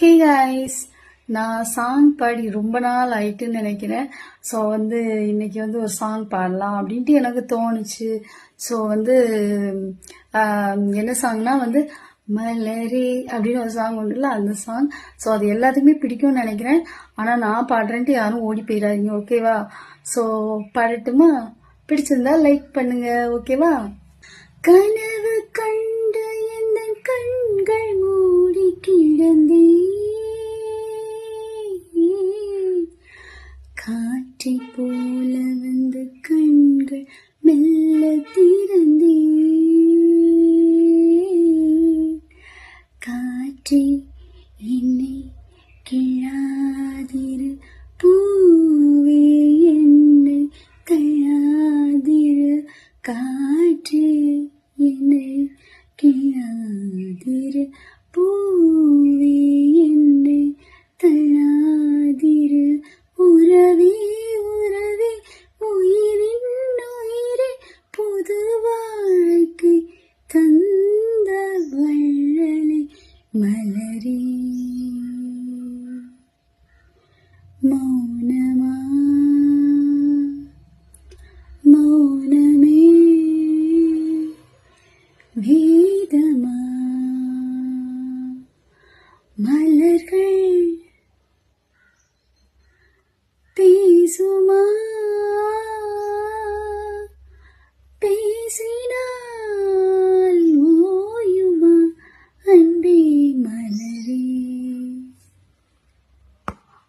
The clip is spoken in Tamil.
ஹே காய்ஸ் நான் சாங் பாடி ரொம்ப நாள் ஆயிட்டுன்னு நினைக்கிறேன். ஸோ வந்து இன்னைக்கு வந்து ஒரு சாங் பாடலாம் அப்படின்ட்டு எனக்கு தோணுச்சு. ஸோ வந்து என்ன சாங்னா வந்து மலரே அப்படின்னு ஒரு சாங் உண்டுல்ல அந்த சாங் ஸோ அது எல்லாத்துக்குமே பிடிக்கும்னு நினைக்கிறேன். ஆனால் நான் பாடுறேன்ட்டு யாரும் ஓடி போயிடாதீங்க ஓகேவா ஸோ பாடட்டுமா? பிடிச்சிருந்தா லைக் பண்ணுங்க ஓகேவா கனவு கண் காற்றை போல வந்து கண்கள் மெல்ல திறந்தே காற்றே என்னை கிழாதிரு பூவே என்னை தழாதிரு. காற்றே என்னை கிழாதிரு பூவே മലരീ മൗനമാ മൗനമേ ഭേദമാ മലർകൾ പേസുമാ